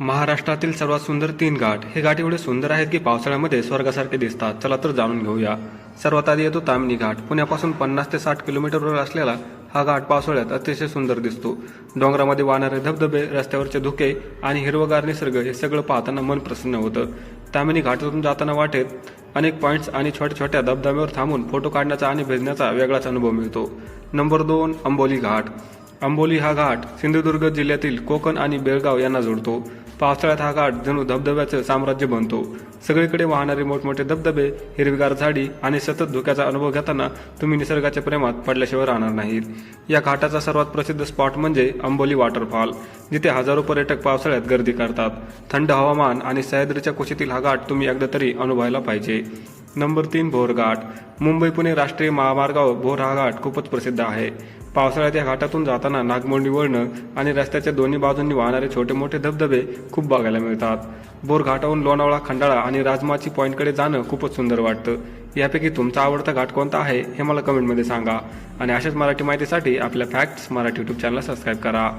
महाराष्ट्रातील सर्वात सुंदर तीन घाट. हे घाट एवढे सुंदर आहेत की पावसाळ्यामध्ये स्वर्गासारखे दिसतात. चला तर जाणून घेऊया. सर्वात आधी येतो तामिनी घाट. पुण्यापासून पन्नास ते साठ किलोमीटरवर असलेला हा घाट पावसाळ्यात अतिशय सुंदर दिसतो. डोंगरामध्ये वाहणारे धबधबे रस्त्यावरचे धुके आणि हिरवगार निसर्ग हे सगळं पाहताना मन प्रसन्न होतं. तामिनी घाटातून जाताना वाटेत अनेक पॉईंट्स आणि छोट्या छोट्या धबधब्यावर थांबून फोटो काढण्याचा आणि भेजण्याचा वेगळाच अनुभव मिळतो. नंबर दोन अंबोली घाट. अंबोली हा घाट सिंधुदुर्ग जिल्ह्यातील कोकण आणि बेळगाव यांना जोडतो. पावसाळ्यात हा घाट जणू धबधब्याचं साम्राज्य बनतो. सगळीकडे वाहणारे मोठमोठे धबधबे हिरवीगार झाडी आणि सतत धुक्याचा अनुभव घेताना तुम्ही निसर्गाच्या प्रेमात पडल्याशिवाय राहणार नाहीत. या घाटाचा सर्वात प्रसिद्ध स्पॉट म्हणजे अंबोली वॉटरफॉल जिथे हजारो पर्यटक पावसाळ्यात गर्दी करतात. थंड हवामान आणि सह्याद्रीच्या कुशीतील हा घाट तुम्ही एकदा तरी अनुभवायला पाहिजे. नंबर तीन भोरघाट मुंबई पुणे राष्ट्रीय महामार्गावर भोर हा घाट खूपच प्रसिद्ध आहे. पावसाळ्यात या घाटातून जाताना नागमोंडी वळणं आणि रस्त्याच्या दोन्ही बाजूंनी वाहणारे छोटे मोठे धबधबे खूप बघायला मिळतात. बोर घाटाहून लोणावळा खंडाळा आणि राजमाची पॉईंटकडे जाणं खूपच सुंदर वाटतं. यापैकी तुमचा आवडता घाट कोणता आहे हे मला कमेंटमध्ये सांगा. आणि अशाच मराठी माहितीसाठी आपल्या फॅक्ट्स मराठी यूट्यूब चॅनलला सबस्क्राईब करा.